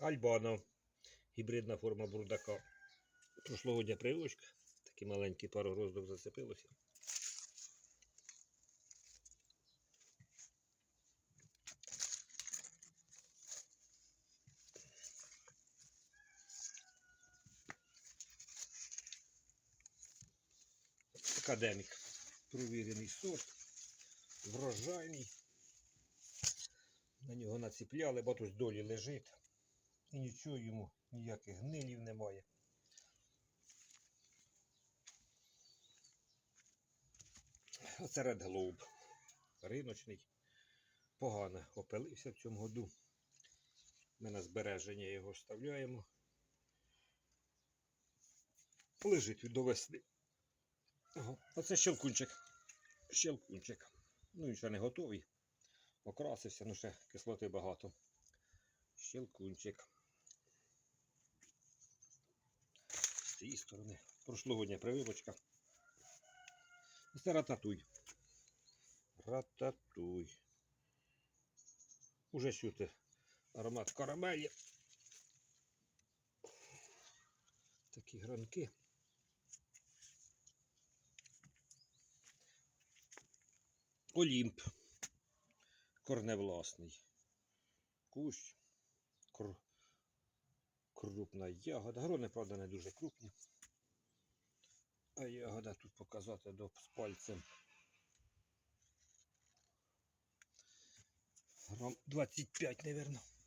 Альбано. Гібридна форма бурдака. Прошлогодня прививочка. Такий маленький пару роздок зацепилося. Академік. Провірений сорт. Врожайний. На нього націпляли, бо тут долі лежить. І нічого йому, ніяких гнилів немає. Оце Red Globe. Риночний. Погано опилився в цьому году. Ми на збереження його вставляємо. Лежить від до весни. Оце щелкунчик. Щелкунчик. Ну, ще не готовий. Окрасився, ну ще кислоти багато. Щелкунчик. З цієї сторони. Прошлогодня прививочка. Це рататуй. Рататуй. Уже чути аромат карамелі. Такі гранки. Олімп. Корневласний. Кущ. Кр... Крупна ягода. Грони, правда, не дуже крупні. А ягода тут показати до з пальцем. Грам 25, мабуть.